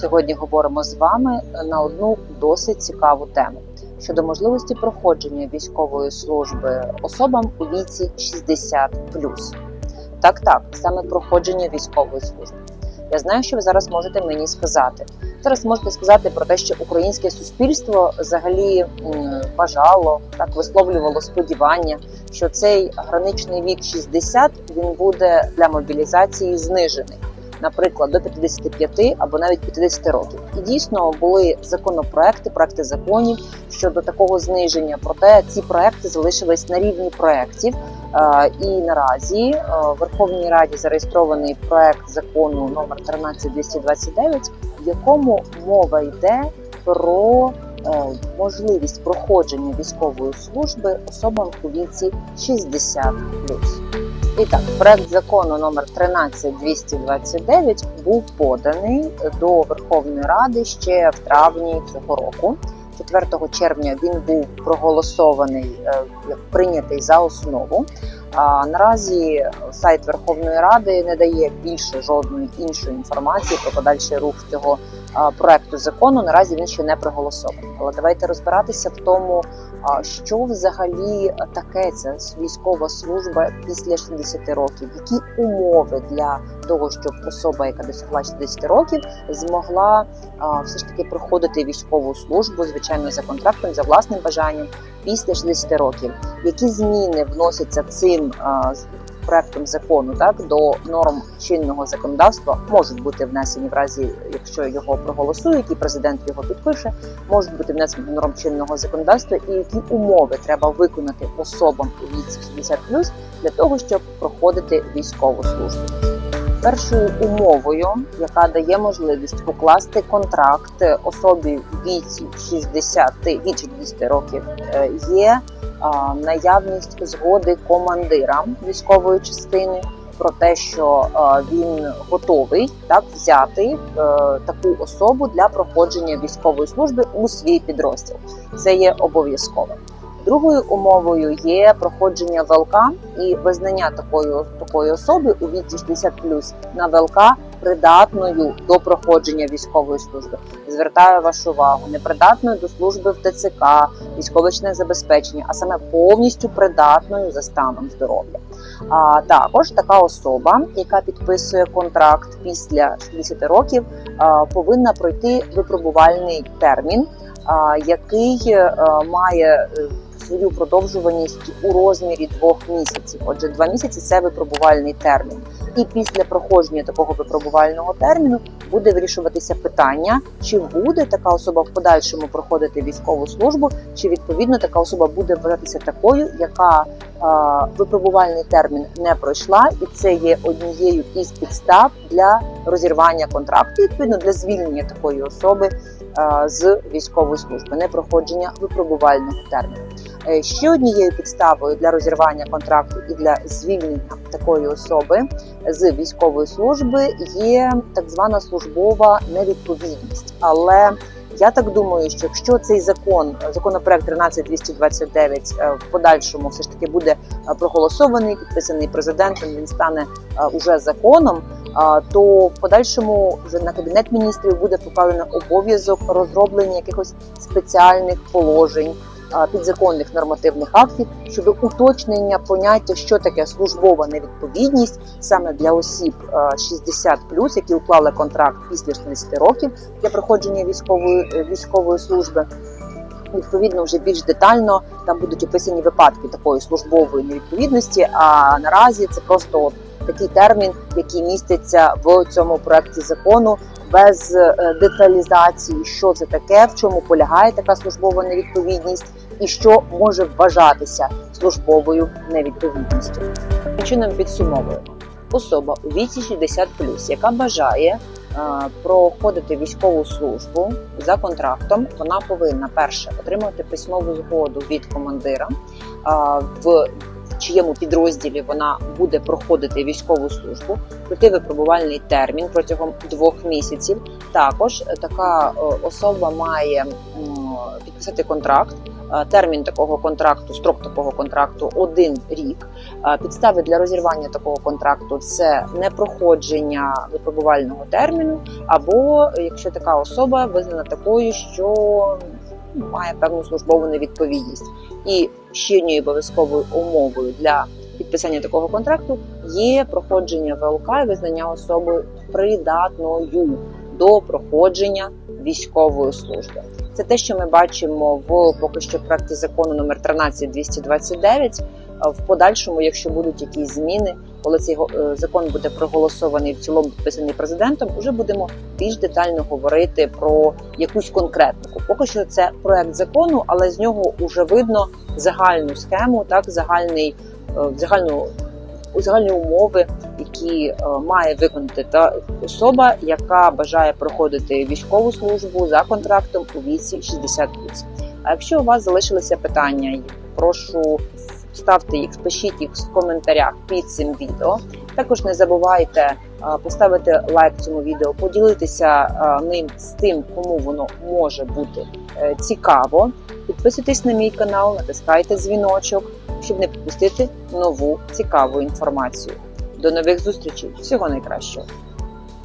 Сьогодні говоримо з вами на одну досить цікаву тему щодо можливості проходження військової служби особам у віці 60 Так, так, саме проходження військової служби. Я знаю, що ви зараз можете мені сказати. Зараз можете сказати про те, що українське суспільство взагалі бажало так висловлювало сподівання, що цей граничний вік 60 він буде для мобілізації знижений, наприклад, до 55 або навіть 50 років. І дійсно були законопроекти, проекти законів щодо такого зниження. Проте ці проекти залишились на рівні проектів. Е, І наразі е, в Верховній Раді зареєстрований проект закону номер 13229, в якому мова йде про е, можливість проходження військової служби особам у віці 60 І так, проект закону номер 13229 був поданий до Верховної Ради ще в травні цього року. 4 червня він був проголосований е, як прийнятий за основу. А наразі сайт Верховної Ради не дає більше жодної іншої інформації про подальший рух цього проекту закону. Наразі він ще не проголосований. Але давайте розбиратися в тому, що взагалі таке ця військова служба після 60 років, які умови для того, щоб особа, яка досягла 60 років, змогла все ж таки проходити військову службу, звичайно, за контрактом, за власним бажанням після 60 років. Які зміни вносяться цим проектом закону так до норм чинного законодавства можуть бути внесені в разі, якщо його проголосують, і президент його підпише, можуть бути внесені до норм чинного законодавства, і які умови треба виконати особам у віці 60 для того, щоб проходити військову службу. Першою умовою, яка дає можливість укласти контракт особі в віці 60 від 60 років, е, є наявність згоди командира військової частини про те, що він готовий так взяти е, таку особу для проходження військової служби у свій підрозділ. Це є обов'язково. Другою умовою є проходження ВЛК і визнання такої, такої особи у віці 60 на ВЛК придатною до проходження військової служби. Звертаю вашу увагу, непридатною до служби в ТЦК, військовичне забезпечення, а саме повністю придатною за станом здоров'я. А також така особа, яка підписує контракт після 60 років, повинна пройти випробувальний термін, який е, має е, свою продовжуваність у розмірі двох місяців. Отже, два місяці це випробувальний термін. І після проходження такого випробувального терміну буде вирішуватися питання, чи буде така особа в подальшому проходити військову службу, чи відповідно така особа буде вважатися такою, яка е, випробувальний термін не пройшла, і це є однією із підстав для розірвання контракту, відповідно для звільнення такої особи е, з військової служби, не проходження випробувального терміну. Е, Ще однією підставою для розірвання контракту і для звільнення такої особи з військової служби є так звана службова невідповідність. Але я так думаю, що якщо цей закон, законопроект 13229 е, в подальшому все ж таки буде е, проголосований, підписаний президентом, він стане уже законом. То в подальшому вже на кабінет міністрів буде покладено обов'язок розроблення якихось спеціальних положень підзаконних нормативних актів щодо уточнення поняття, що таке службова невідповідність саме для осіб е, 60 які уклали контракт після 60 років для проходження військової е, військової служби. Відповідно, вже більш детально там будуть описані випадки такої службової невідповідності. А наразі це просто такий термін, який міститься в цьому проекті закону, без е, деталізації, що це таке, в чому полягає така службова невідповідність, і що може вважатися службовою невідповідністю. Чином підсумовуємо особа у віці 60 яка бажає е, проходити військову службу за контрактом, вона повинна перше отримати письмову згоду від командира, е, чиєму підрозділі вона буде проходити військову службу, пройти випробувальний термін протягом двох місяців. Також е, така е, особа має підписати контракт Е, Термін такого контракту, строк такого контракту один рік. Підстави для розірвання такого контракту це непроходження випробувального терміну, або якщо така особа визнана такою, що має певну службову невідповідність. І ще однією обов'язковою умовою для підписання такого контракту є проходження ВЛК і визнання особи придатною до проходження військової служби. Це те, що ми бачимо в поки що проекті закону номер 13229. В подальшому, якщо будуть якісь зміни, коли цей е, закон буде проголосований в цілому підписаний президентом, вже будемо більш детально говорити про якусь конкретику. Поки що це проект закону, але з нього вже видно загальну схему, так загальний е, загальну загальні умови, які е, має виконати та особа, яка бажає проходити військову службу за контрактом у віці 60+. А якщо у вас залишилися питання, прошу ставте їх, пишіть їх в коментарях під цим відео. Також не забувайте е, поставити лайк цьому відео, поділитися е, ним з тим, кому воно може бути е, цікаво. Підписуйтесь на мій канал, натискайте дзвіночок, щоб не пропустити нову цікаву інформацію. До нових зустрічей! Всього найкращого!